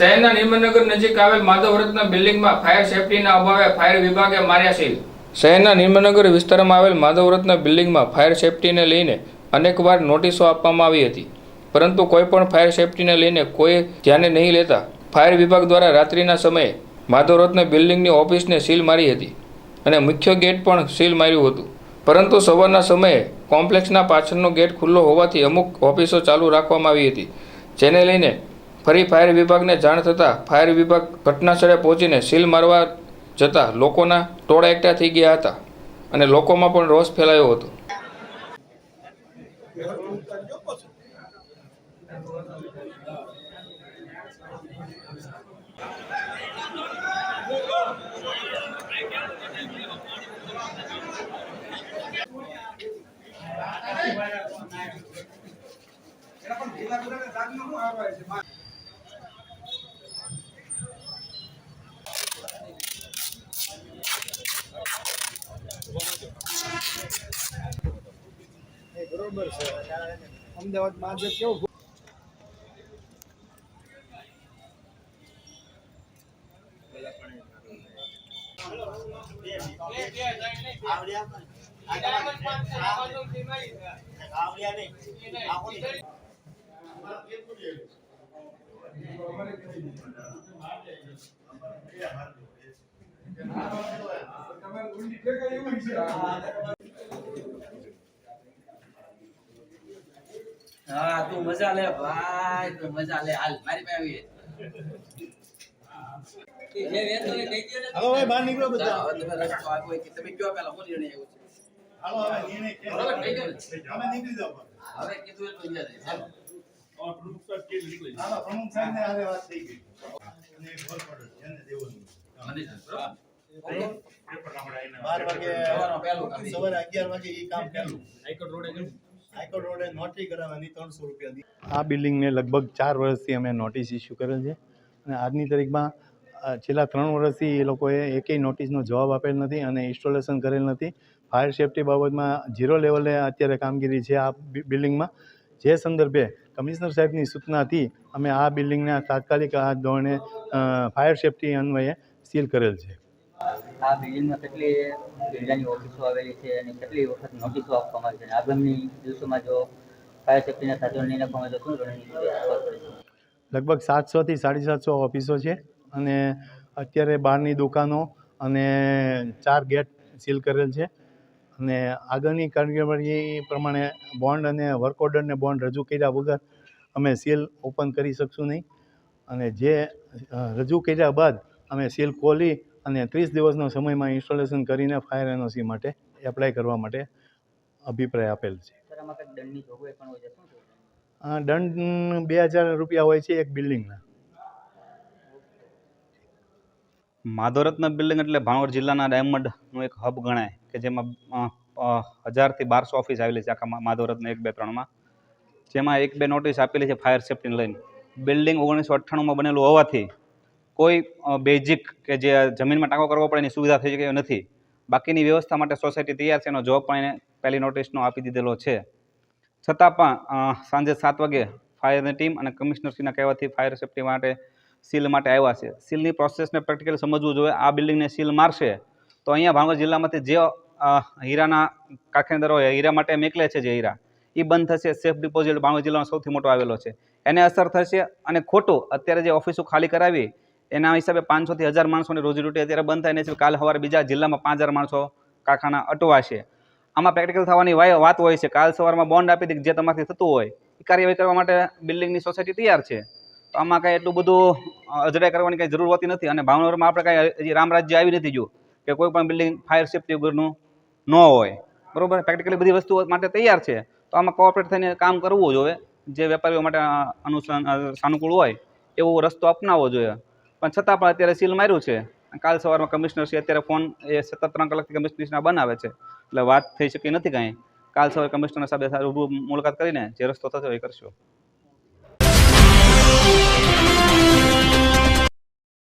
શહેરના નિર્મલનગર નજીક આવેલ માધવરતના બિલ્ડિંગમાં ફાયર સેફટીના અભાવે ફાયર વિભાગે માર્યા સીલ શહેરના નિર્મલનગર વિસ્તારમાં આવેલ માધવરતના બિલ્ડિંગમાં ફાયર સેફટીને લઈને અનેકવાર નોટિસો આપવામાં આવી હતી. પરંતુ કોઈ પણ ફાયર સેફટીને લઈને કોઈ ધ્યાને નહીં લેતા ફાયર વિભાગ દ્વારા રાત્રિના સમયે માધવરત્ન બિલ્ડિંગની ઓફિસને સીલ મારી હતી અને મુખ્ય ગેટ પણ સીલ માર્યું હતું. પરંતુ સવારના સમયે કોમ્પ્લેક્સના પાછળનો ગેટ ખુલ્લો હોવાથી અમુક ઓફિસો ચાલુ રાખવામાં આવી હતી, જેને લઈને ફરી ફાયર વિભાગને જાણ થતાં ફાયર વિભાગ ઘટનાસ્થળે પહોંચીને સીલ મારવા જતાં લોકોના ટોળા એકઠા થઈ ગયા હતા અને લોકોમાં પણ રોષ ફેલાયો હતો. એ બરોબર છે. અમદાવાદમાં આજે કેવું હા તું મજા લે ભાઈ તું મજા લે. હાલ મારી પાસે આવી જે રહેતો હોય કહી દ્યો ને. હાલો ભાઈ બહાર નીકળો બધા. તમે રસ્તો આપો કે તમે કયો પેલા કોની જણે આવ્યું છે? હાલો હવે નિર્ણય કે થઈ ગયો ને? નીકળી જાઓ હવે કીધું એટલું યાદ રહે. ચાલો. હાલો પ્રમુખ સાહેબ ને હારે વાત થઈ ગઈ. અને બોલ પડ્યો જેને દેવાનું મને જ, બાર વાગે સવારમાં પહેલું કામ. સવારે અગિયાર વાગે એ કામ પહેલું હાઈકોર્ટ રોડે નોટરી આ બિલ્ડિંગને લગભગ ચાર વર્ષથી અમે નોટિસ ઇસ્યુ કરેલ છે. અને આજની તારીખમાં છેલ્લા ત્રણ વર્ષથી એ લોકોએ એકેય નોટિસનો જવાબ આપેલ નથી અને ઇન્સ્ટોલેશન કરેલ નથી. ફાયર સેફટી બાબતમાં ઝીરો લેવલે અત્યારે કામગીરી છે આ બિલ્ડિંગમાં. જે સંદર્ભે કમિશનર સાહેબની સૂચનાથી અમે આ બિલ્ડિંગના તાત્કાલિક આ ધોરણે ફાયર સેફટી અન્વયે સીલ કરેલ છે. આ બિલ્ડિંગમાં કેટલી બિલ્ડરની ઓફિસો આવેલી છે અને કેટલી વખત નોટિસો આપવામાં આવી છે? આગામી દિવસોમાં જો ફાયર સેફ્ટીના સાધનો નહીં નાખવામાં શું રણનીતિ લગભગ સાતસોથી સાડી સાતસો ઓફિસો છે અને અત્યારે બહારની દુકાનો અને ચાર ગેટ સીલ કરેલ છે. અને આગળની કાર્યવાહી પ્રમાણે બોન્ડ અને વર્ક ઓર્ડરને બોન્ડ રજૂ કર્યા વગર અમે સીલ ઓપન કરી શકશું નહીં. અને જે રજૂ કર્યા બાદ અમે સીલ ખોલી અને ત્રીસ દિવસનો સમયમાં ઇન્સ્ટોલેશન કરીને ફાયર એનઓસી માટે એપ્લાય કરવા માટે અભિપ્રાય આપેલ છે. સર આમાં કંઈક દંડની જોગવાઈ પણ હોય છે. શું છે? આ દંડ બે હજાર રૂપિયા હોય છે એક બિલ્ડિંગના. માધવરત્ન બિલ્ડિંગ એટલે ભાણવડ જિલ્લાના ડાયમંડનું એક હબ ગણાય કે જેમાં હજારથી બારસો ઓફિસ આવેલી છે આખા માધવરત્ન એક બે ત્રણમાં જેમાં એક બે નોટિસ આપેલી છે ફાયર સેફ્ટીને લઈને. બિલ્ડિંગ ઓગણીસો અઠ્ઠાણુંમાં બનેલું હોવાથી કોઈ બેઝિક કે જે જમીનમાં ટાંકો કરવો પડે એની સુવિધા થઈ ગઈ નથી. બાકીની વ્યવસ્થા માટે સોસાયટી તૈયાર છે, એનો જવાબ પણ એને પહેલી નોટિસનો આપી દીધેલો છે. છતાં પણ સાંજે સાત વાગે ફાયરની ટીમ અને કમિશનરશ્રીના કહેવાથી ફાયર સેફ્ટી માટે સીલ માટે આવ્યા છે. સીલની પ્રોસેસને પ્રેક્ટિકલી સમજવું જોઈએ. આ બિલ્ડિંગને સીલ મારશે તો અહીંયા ભાવનગર જિલ્લામાંથી જે હીરાના કારખાનેદારો હીરા માટે મેકલે છે જે હીરા એ બંધ થશે. સેફ ડિપોઝિટ ભાવનગર જિલ્લાનો સૌથી મોટો આવેલો છે. એને અસર થશે અને ખોટું, અત્યારે જે ઓફિસો ખાલી કરાવી એના હિસાબે પાંચસોથી હજાર માણસોની રોજીરોટી અત્યારે બંધ થાય ને કાલ સવારે બીજા જિલ્લામાં પાંચ માણસો કારખાના અટવાશે. આમાં પ્રેક્ટિકલ થવાની વાત હોય છે. કાલ સવારમાં બોન્ડ આપી દે જે તમારથી થતું હોય એ કાર્યવાહી કરવા માટે બિલ્ડિંગની સોસાયટી તૈયાર છે. તો આમાં કાંઈ એટલું બધું અજડાઈ કરવાની કાંઈ જરૂર હોતી નથી અને ભાવનગરમાં આપણે કાંઈ હજી રામરાજ્ય આવી નથી જો કે કોઈ પણ બિલ્ડિંગ ફાયર સેફ્ટી વગરનું ન હોય. બરાબર? પ્રેક્ટિકલી બધી વસ્તુઓ માટે તૈયાર છે. તો આમાં કોઓપરેટ થઈને કામ કરવું જોઈએ. જે વેપારીઓ માટે અ, સાનુકૂળ હોય એવો રસ્તો અપનાવવો જોઈએ. પણ છતાં પણ અત્યારે સીલ માર્યું છે. કાલ સવારમાં કમિશનર છે અત્યારે ફોન, એ સતત ત્રણ કલાકથી કમિશનરના બનાવે છે. એટલે વાત થઈ શકી નથી કાંઈ. કાલ સવારે કમિશનર સાહેબ રૂબરૂ મુલાકાત કરીને જે રસ્તો થશે એ કરશું.